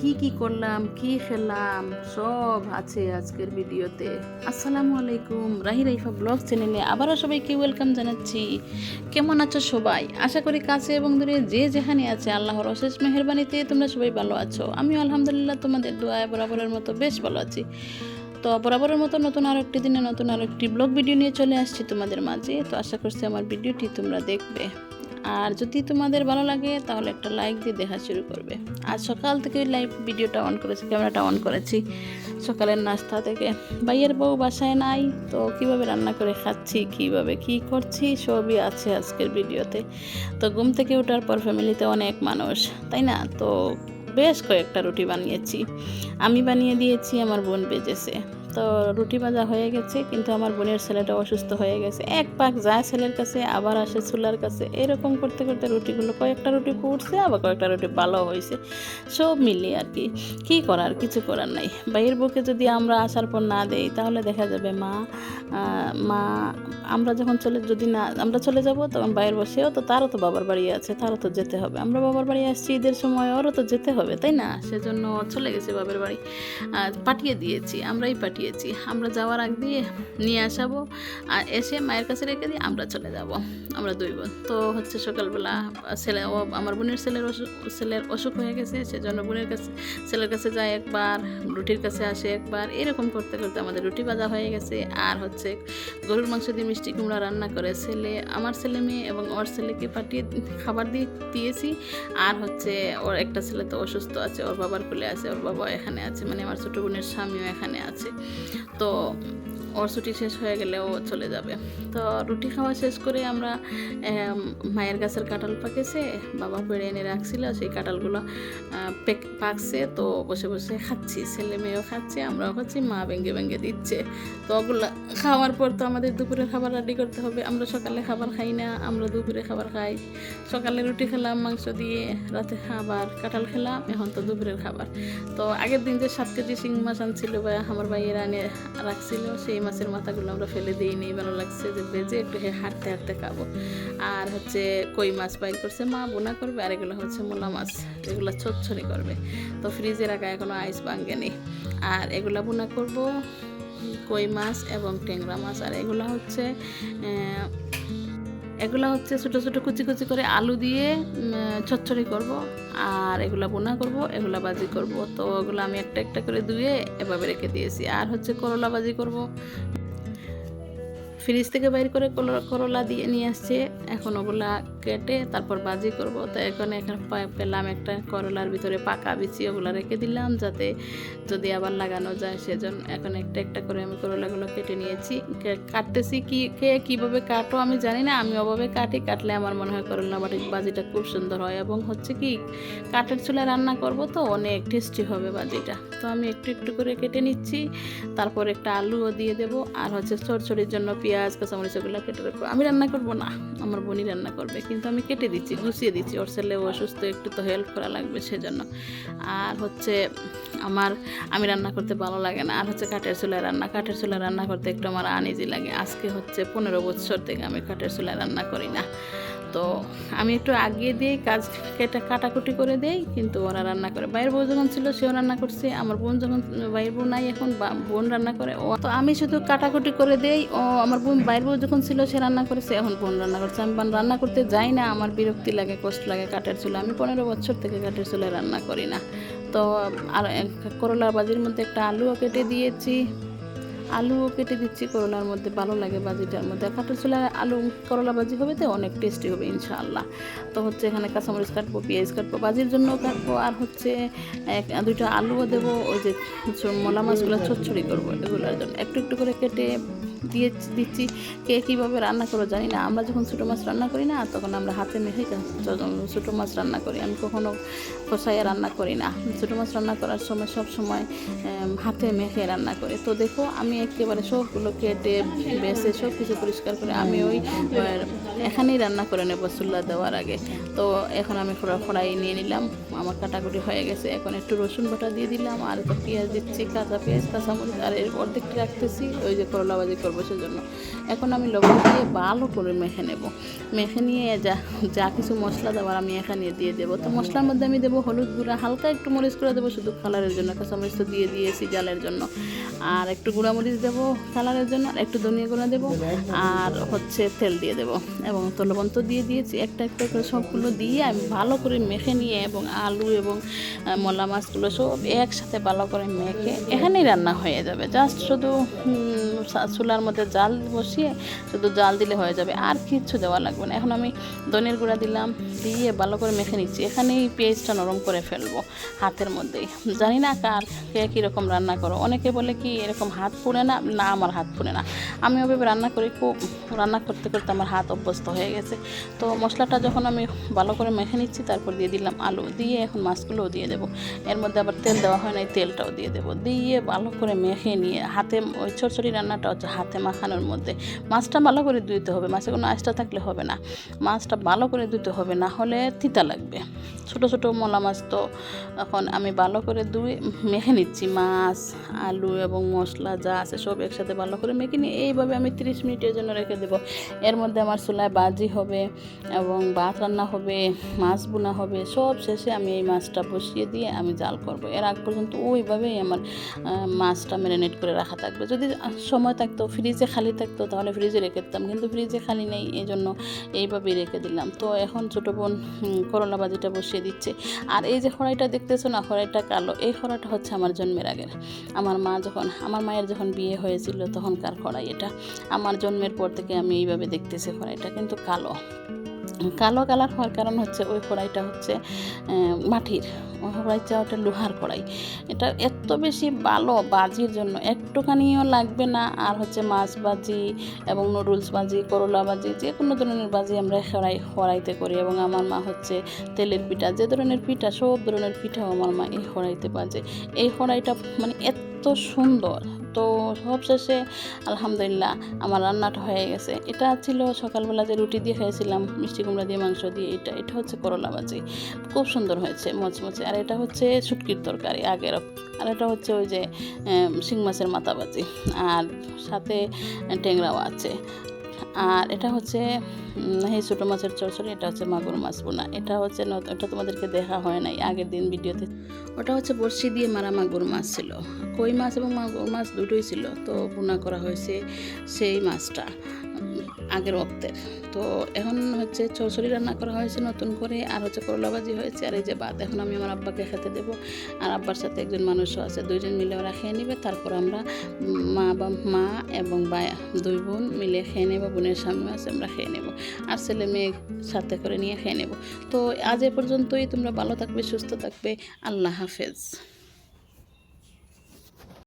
কি কি করলাম, কি খেলাম, সব আছে আজকের ভিডিওতে। আসসালামু আলাইকুম, রাহি রাইফা ব্লগ চ্যানেলে আবারও সবাইকে ওয়েলকাম জানাচ্ছি। কেমন আছো সবাই? আশা করি কাছে এবং দূরে যে যেখানে আছে আল্লাহর অশেষ মেহরবানিতে তোমরা সবাই ভালো আছো। আমি আলহামদুলিল্লাহ তোমাদের দোয়ায় বরাবরের মতো বেশ ভালো আছি। তো বরাবরের মতো নতুন আরও একটি দিনে নতুন আরও একটি ব্লগ ভিডিও নিয়ে চলে আসছি তোমাদের মাঝে। তো আশা করছি আমার ভিডিওটি তোমরা দেখবে। আর যদি তোমাদের ভালো লাগে, তাহলে একটা লাইক দিয়ে দেখা শুরু করবে। আজ সকাল থেকে লাইভ ভিডিওটা অন করেছি ক্যামেরাটা অন করেছি। সকালের নাস্তা থেকে। ভাইয়ের বউ বাসায় নাই, তো কীভাবে রান্না করে খাচ্ছি, কীভাবে কি করছি, সবই আছে আজকের ভিডিওতে তো ঘুম থেকে ওঠার পর ফ্যামিলিতে অনেক মানুষ, তাই না? তো বেশ কয়েকটা রুটি বানিয়েছি। আমি বানিয়ে দিয়েছি, আমার বোন বেজেছে। তো রুটি ভাজা হয়ে গেছে, কিন্তু আমার বোনের ছেলেটা অসুস্থ হয়ে গেছে। এক পাক যায় ছেলের কাছে, আবার আসে চুলার কাছে। এরকম করতে করতে রুটিগুলো কয়েকটা রুটি পুড়ছে, আবার কয়েকটা রুটি ভালো হয়েছে। সব মিলিয়ে আর কি। কী করার? কিছু করার নাই। বাইরের বুকে যদি আমরা আসার পর না দেই, তাহলে দেখা যাবে মা মা, আমরা যখন চলে, যদি না, আমরা চলে যাব, তখন বাইরের বসেও তো, তারও তো বাবার বাড়ি আছে, তারও তো যেতে হবে। আমরা বাবার বাড়ি আসছি, ঈদের সময় ওরও তো যেতে হবে, তাই না? সেজন্য চলে গেছে বাবার বাড়ি। পাঠিয়ে দিয়েছি, আমরাই পাঠিয়েছি। আমরা যাওয়ার আগ দিয়ে নিয়ে আসাবো আর এসে মায়ের কাছে রেখে দিয়ে আমরা চলে যাব, আমরা দুই বোন। তো হচ্ছে সকালবেলা ছেলে ও আমার বোনের ছেলের অসুখ ছেলের অসুখ হয়ে গেছে সেজন্য বোনের কাছে, ছেলের কাছে যায় একবার, রুটির কাছে আসে একবার, এরকম করতে করতে আমাদের রুটি ভাজা হয়ে গেছে। আর হচ্ছে গরুর মাংস দিয়ে মিষ্টি কুমড়া রান্না করে ছেলে, আমার ছেলে মেয়ে এবং ওর ছেলেকে পাঠিয়ে খাবার দিয়ে দিয়েছি। আর হচ্ছে ওর একটা ছেলে তো অসুস্থ আছে, ওর বাবার কোলে আছে, ওর বাবা এখানে আছে মানে আমার ছোটো বোনের স্বামীও এখানে আছে। তো ওর ছুটি শেষ হয়ে গেলে ও চলে যাবে। তো রুটি খাওয়া শেষ করে আমরা মায়ের গাছের কাঁঠাল পাকেছে, বাবা পেড়ে এনে রাখছিল, সেই কাঁঠালগুলো পাকছে, তো বসে বসে খাচ্ছি। ছেলে মেয়েও খাচ্ছে, আমরাও খাচ্ছি, মা ভেঙ্গে ভেঙ্গে দিচ্ছে। তো ওগুলো খাওয়ার পর তো আমাদের দুপুরের খাবার রেডি করতে হবে। আমরা সকালে খাবার খাই না, আমরা দুপুরে খাবার খাই। সকালে রুটি খেলাম, মাংস দিয়ে, রাতে খাবার কাঁঠাল খেলাম, এখন তো দুপুরের খাবার। তো আগের দিন যে সাত কেজি শিং মাছ আনছিল বা আমার ভাইয়েরা আনে রাখছিল, সেই মাছের মাথাগুলো আমরা ফেলে দিই নেই ভালো লাগছে যে বেজে একটু হাঁটতে হাঁটতে খাব। আর হচ্ছে কই মাছ বাইর করছে মা, বোনা করবে, আর এগুলো হচ্ছে মোলা মাছ, এগুলো ছচ্ছনি করবে। তো ফ্রিজে রাখা এখনও আইস ভাঙ্গে নেই আর এগুলা বোনা করব, কই মাছ এবং ট্যাংরা মাছ। আর এগুলো হচ্ছে এগুলো হচ্ছে ছোটো ছোটো কুচি কুচি করে আলু দিয়ে ছচ্ছড়ি করব। আর এগুলো বোনা করব, এগুলো বাজি করব। তো ওগুলো আমি একটা একটা করে ধুয়ে এভাবে রেখে দিয়েছি। আর হচ্ছে করলা বাজি করব। ফ্রিজ থেকে বাইর করে করলা দিয়ে নিয়ে আসছে। এখন ওগুলা কেটে তারপর বাজি করব। তো এখন এখানে পেলাম একটা করলার ভিতরে পাকা বিচি, ওগুলা রেখে দিলাম যাতে যদি আবার লাগানো যায় সেজন্য এখন একটা একটা করে আমি করলাগুলো কেটে নিয়েছি। কাটতেছি কি, কে কীভাবে কাটো আমি জানি না। আমি ওভাবে কাটি, কাটলে আমার মনে হয় করলা বাটি বাজিটা খুব সুন্দর হয় এবং হচ্ছে কি কাঠের চুলা রান্না করব তো অনেক টেস্টি হবে বাজিটা। তো আমি একটু একটু করে কেটে নিচ্ছি। তারপর একটা আলুও দিয়ে দেব। আর হচ্ছে চড়চড়ির জন্য পেঁয়াজ কাঁচামরিচ ওগুলো কেটে রাখব। আমি রান্না করব না, আমার বোনই রান্না করবে, কিন্তু আমি কেটে দিচ্ছি, গুছিয়ে দিচ্ছি। ওর ছেলে অসুস্থ, একটু তো হেল্প করা লাগবে সেজন্য। আর হচ্ছে আমার, আমি রান্না করতে ভালো লাগে না। আর হচ্ছে কাঠের চুলায় রান্না, কাঠের চুলায় রান্না করতে একটু আমার আনিজি লাগে। আজকে হচ্ছে পনেরো বছর থেকে আমি কাঠের চুলায় রান্না করি না। তো আমি একটু আগিয়ে দিই, কাজ কেটে কাটাকুটি করে দেই, কিন্তু ওরা রান্না করে। বাইরের বউ যখন ছিল, সেও রান্না করছে। আমার বোন যখন বাইরের বউ নাই এখন বোন রান্না করে, ও তো আমি শুধু কাটাকুটি করে দেই। ও আমার বোন বাইরের বউ যখন ছিল, সে রান্না করেছে, এখন বোন রান্না করছে। আমি রান্না করতে যাই না, আমার বিরক্তি লাগে, কষ্ট লাগে কাঠের চুলা। আমি পনেরো বছর থেকে কাঠের চুলায় রান্না করি না। তো, আর করলা বাজির মধ্যে একটা আলুও কেটে দিয়েছি। আলুও কেটে দিচ্ছি, করলার মধ্যে ভালো লাগে বাজিটার মধ্যে। কাঁটা চুলার আলু করলা বাজি হবে তো, অনেক টেস্টি হবে ইনশাআল্লাহ। তো হচ্ছে এখানে কাঁচামরিচ কাটবো, পেঁয়াজ কাটবো, বাজির জন্য কাটবো, আর হচ্ছে এক, দুইটা আলুও দেবো, ওই যে মোলা মাছগুলো ছড়ছড়ি করব এগুলোর জন্য। একটু একটু করে কেটে দিয়ে দিচ্ছি কে কীভাবে রান্না করো জানি না। আমরা যখন ছোটো মাছ রান্না করি না, তখন আমরা হাতে মেখে ছোটো মাছ রান্না করি। আমি কখনো কষাইয়া রান্না করি না। ছোটো মাছ রান্না করার সময় সব সময় হাতে মেখে রান্না করি। তো দেখো, আমি একেবারে সবগুলো কেটে বেছে সব কিছু পরিষ্কার করে আমি ওই এখানেই রান্না করে নেব চুল্লা দেওয়ার আগে। তো এখন আমি ফোড়া ফোড়াই নিয়ে নিলাম। আমার কাটাকুটি হয়ে গেছে। এখন একটু রসুন বাটা দিয়ে দিলাম। আর একটু পেঁয়াজ দিচ্ছি, কাঁচা পেঁয়াজ, কাঁচামরিচ, আর এর অর্ধেকটা রাখতেছি। ওই যে করলা বাজি করব সেজন্য। এখন আমি লবণ দিয়ে ভালো করে মেখে নেব। মেখে নিয়ে যা যা কিছু মশলা দেওয়ার আমি এখানে দিয়ে দেবো। তো মশলার মধ্যে আমি দেবো হলুদ গুঁড়া, হালকা একটু মরিচ করে দেবো শুধু কালারের জন্য, কাঁচামরিচ তো দিয়ে দিয়েছি জালের জন্য। আর একটু গুঁড়া মরিচ দেবো কালারের জন্য, আর একটু ধনিয়া গুঁড়া দেবো, আর হচ্ছে তেল দিয়ে দেবো। এবং তো লবণ তো দিয়ে দিয়েছি, একটা একটা করে সবগুলো দিয়ে আমি ভালো করে মেখে নিয়ে এবং আলু এবং মলা মাছগুলো সব একসাথে ভালো করে মেখে এখানেই রান্না হয়ে যাবে। জাস্ট শুধু চুলার মধ্যে জাল বসিয়ে শুধু জাল দিলে হয়ে যাবে, আর কিচ্ছু দেওয়া লাগবে না। এখন আমি ধনের গুঁড়া দিলাম, দিয়ে ভালো করে মেখে নিচ্ছি। এখানেই পেঁয়াজটা নরম করে ফেলব হাতের মধ্যেই। জানি না কার কে কীরকম রান্না করো। অনেকে বলে কি এরকম হাত পুড়ে না? না, আমার হাত পুড়ে না। আমি ওভাবে রান্না করি, খুব রান্না করতে করতে আমার হাত অভ্যস্ত হয়ে গেছে। তো মশলাটা যখন আমি ভালো করে মেখে নিচ্ছি, তারপর দিয়ে দিলাম আলু। দিয়ে এখন মাছগুলোও দিয়ে দেবো। এর মধ্যে আবার তেল দেওয়া হয় না তেলটাও দিয়ে দেবো। দিয়ে ভালো করে মেখে নিয়ে, হাতে ওই চরচড়ি রান্নাটা হচ্ছে হাতে মাখানোর মধ্যে। মাছটা ভালো করে ধুইতে হবে, মাছে কোনো আঁচটা থাকলে হবে না। মাছটা ভালো করে ধুতে হবে, না হলে তিতা লাগবে। ছোট ছোট মলা মাছ তো এখন আমি ভালো করে ধুয়ে মেখে নিচ্ছি। মাছ, আলু এবং মশলা যা আছে সব একসাথে ভালো করে মেখে নিয়ে এইভাবে আমি তিরিশ মিনিটের জন্য রেখে দেবো। এর মধ্যে আমার চুলায় বাজি হবে এবং ভাত রান্না হবে, মাছ বোনা হবে, সব শেষে আমি এই মাছটা বসিয়ে দিয়ে আমি জাল করব। এর আগ পর্যন্ত ওইভাবেই আমার মাছটা ম্যারিনেট করে রাখা থাকবে। যদি সময় থাকতো ফ্রিজে খালি থাকতো, তাহলে ফ্রিজে রেখে দিতাম। কিন্তু ফ্রিজে খালি নেই এই জন্য এইভাবেই রেখে দিলাম। তো এখন ছোটো বোন করলা বাজিটা বসিয়ে দিচ্ছে। আর এই যে খড়াইটা দেখতেছো না খড়াইটা কালো, এই খড়াইটা হচ্ছে আমার জন্মের আগের। আমার মা যখন, আমার মায়ের যখন বিয়ে হয়েছিল, তখনকার খড়াই এটা। আমার জন্মের পর থেকে আমি এইভাবে দেখতেছি খড়াইটা কিন্তু কালো। কালো কালার হওয়ার কারণ হচ্ছে ওই কড়াইটা হচ্ছে মাটির। কড়াইটা ওটা লোহার কড়াই। এটা এত বেশি ভালো বাজির জন্য। একটুখানিও লাগবে না। আর হচ্ছে মাছ বাজি এবং নুডলস বাজি করলা বাজি যে কোনো ধরনের বাজি আমরা কড়াই, কড়াইতে করি। এবং আমার মা হচ্ছে তেলের পিঠা, যে ধরনের পিঠা, সব ধরনের পিঠাও আমার মা এই কড়াইতে বাজে। এই কড়াইটা মানে এত সুন্দর। তো সবশেষে আলহামদুলিল্লাহ আমার রান্নাটা হয়ে গেছে। এটা ছিল সকালবেলা যে রুটি দিয়ে খেয়েছিলাম মিষ্টি কুমড়া দিয়ে, মাংস দিয়ে, এটা এটা হচ্ছে করলা ভাজি। খুব সুন্দর হয়েছে, মচমচে। আর এটা হচ্ছে শুটকির তরকারি আগের, আর এটা হচ্ছে ওই যে শিং মাছের মাথা ভাজি। আর সাথে ট্যাংরাও আছে। আর এটা হচ্ছে এই ছোটো মাছের চরচড়ি এটা হচ্ছে মাগুর মাছ বোনা। এটা হচ্ছে এটা তোমাদেরকে দেখা হয় নাই আগের দিন ভিডিওতে। ওটা হচ্ছে বড়শি দিয়ে মারা মাগুর মাছ ছিল। কই মাছ এবং মাগুর মাছ দুটোই ছিল, তো বোনা করা হয়েছে সেই মাছটা। আগের অক্তের তো এখন হচ্ছে চরচড়ি রান্না করা হয়েছে নতুন করে, আর হচ্ছে করলা ভাজি হয়েছে, আর এই যে ভাত এখন আমি আমার আব্বাকে খেতে দেবো। আর আব্বার সাথে একজন মানুষও আছে, দুইজন মিলে ওরা খেয়ে নেবে, তারপর আমরা মা বা মা এবং বা দুই বোন মিলে খেয়ে নেব, বোনের সামনে আছে, আমরা খেয়ে নেব। আর ছেলে মেয়ে সাথে করে নিয়ে খেয়ে নেব। তো আজ এ পর্যন্তই, তোমরা ভালো থাকবে, সুস্থ থাকবে, আল্লাহ হাফেজ।